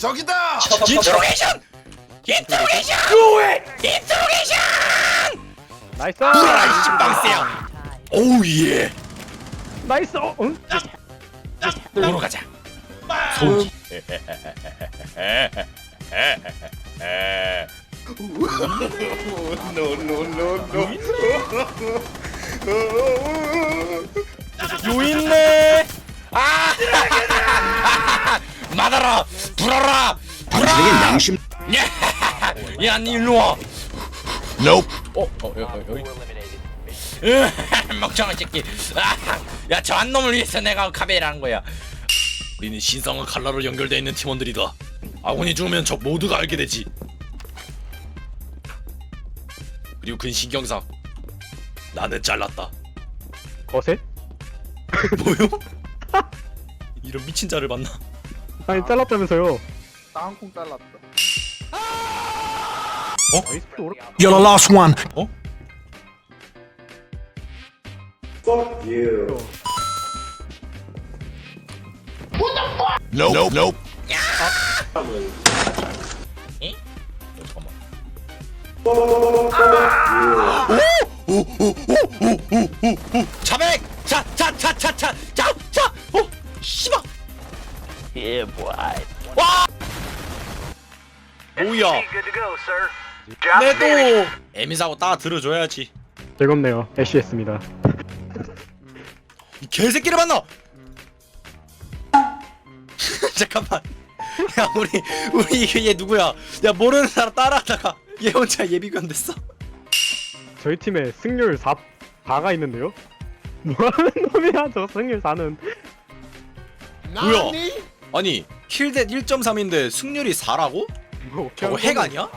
저기다! 인트로게이션! 인트로게이션! 뭐해? 인트로게이션! 나이스 불어라 이 신방세요. 오우 예. 나이스 어? 응? 보러 가자. 소지. 요있네. 아! 맞아라. 불어라. 당신에게 양심 야, 야, 니 일로 와. Nope 어, 어, 여, 여, 여기. 으, 멍청한 새끼. 아, 야, 저 한 놈을 위해서 내가 카베라는 거야. 우리는 신성한 칼라로 연결되어 있는 팀원들이다. 아군이 죽으면 적 모두가 알게 되지. 그리고 근신경상 나는 잘랐다. 거세? 뭐요? 이런 미친 자를 만나. 아니 잘랐다면서요 땅콩 잘랐다. 오라 You're the last one 어? Nope Nope? 어, 잠깐만. 자백! 자, 자, 자, 자, 자, 어. 예, 와. 뭐야? 내도 에미사고 따라 들어줘야지. 즐겁네요 애쉬했습니다 이 개새끼를 만나. 잠깐만. 야, 우리 우리 이게 얘 누구야? 야, 모르는 사람 따라하다가 얘 혼자 예비군 됐어. 저희 팀에 승률 4 4가 있는데요? 뭐하는 놈이야 저 승률 4는 뭐야? 아니 킬댓 1.3인데 승률이 4라고? 뭐 저거 핵 아니야?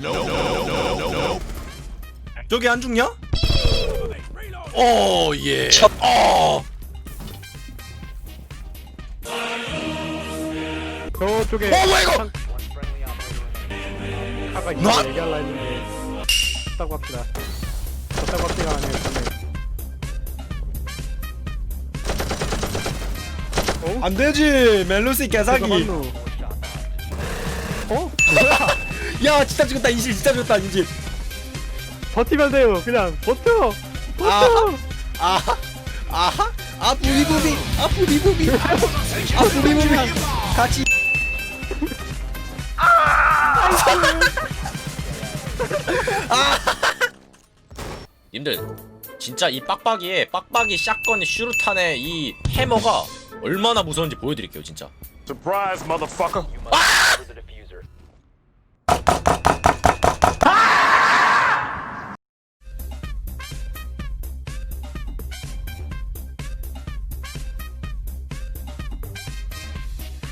No No No No No 저기 안 죽냐? 어 예. 어. 저쪽에 어 뭐야 이거? 아까 나- 이거 얘기할라 했는데 합시다 아니면 졌네 안 되지. 멜로시 개사기. 어? 뭐야? 야 진짜 죽었다. 인질 진짜 죽었다. 인질. 버티면 돼요. 그냥 버텨. 아. 버텨. 아하. 아하. 아 부비부비 아 부비부비 아 부비부비 같이. 아. 님들 진짜 이 빡빡이에 빡빡이 샷건의 슈루탄의 이 해머가 얼마나 무서운지 보여드릴게요 진짜. Surprise, motherfucker. 아!